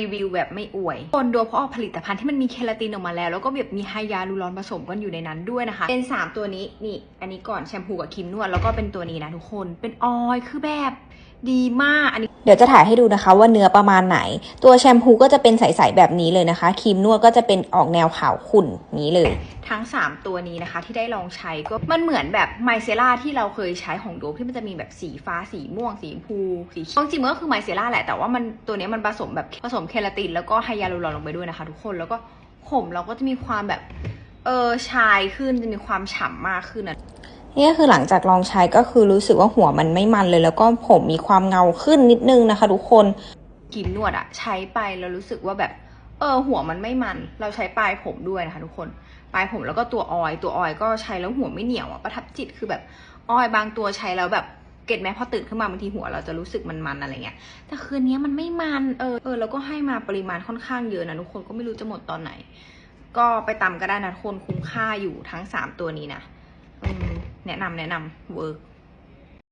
รีวิวแบบไม่อวยคนโดยเพราะเอาผลิตภัณฑ์ที่มันมีเคลาตินออกมาแล้ว แล้วก็แบบมีไฮยาลูรอนผสมกันอยู่ในนั้นด้วยนะคะ เป็น 3 ตัวนี้นี่ อันนี้ก่อนแชมพูกับครีมนวดแล้วก็เป็นตัวนี้นะทุกคนเป็นออยคือแบบ ดีมาก อันนี้ เดี๋ยวจะถ่ายให้ดูนะคะว่าเนื้อประมาณไหน ตัวแชมพูก็จะเป็นใส ๆ แบบนี้เลยนะคะ ครีมนวดก็จะเป็นออกแนวขาวขุ่นนี้เลย ทั้ง 3 ตัวนี้นะคะ ที่ได้ลองใช้ก็มันเหมือนแบบไมเซล่าที่เราเคยใช้ของโดบที่มันจะมีแบบสีฟ้าสีม่วงสีชมพูสีเขียวจริงๆมันก็คือไมเซล่าแหละแต่ว่ามันตัวเนี้ยมันผสมแบบผสมเคลาตินแล้วก็ไฮยาลูรอนลงไปด้วยนะคะ ทุกคนแล้วก็ผมเราก็จะมีความแบบ เออชายขึ้นจะมีความฉ่ำมากขึ้นนะนี่ก็คือหลังจากลองใช้ก็คือรู้สึกว่าหัวมันไม่มันเลย แล้วก็ผมมีความเงาขึ้นนิดนึงนะคะ ทุกคนครีมนวดอะใช้ไปแล้วรู้สึกว่าแบบ เออ หัวมันไม่มัน เราใช้ปลายผมด้วยนะคะ ทุกคนปลายผมแล้วก็ตัวออยล์ตัวออยล์ก็ใช้แล้วหัวไม่เหนียวอะประทับจิตคือแบบออยล์บางตัวใช้แล้วแบบเก็ตไหมพอตื่นขึ้นมาบางทีหัวเราจะรู้สึกมันๆอะไรเงี้ยแต่คืนนี้มันไม่มันเออเออแล้วก็ให้มาปริมาณค่อนข้างเยอะนะทุกคนก็ไม่รู้จะหมดตอนไหน ก็ไปตำก็ได้นะทุกคนคุ้มค่าอยู่ทั้งสามตัวนี้นะแนะนำแนะนำเวิร์ก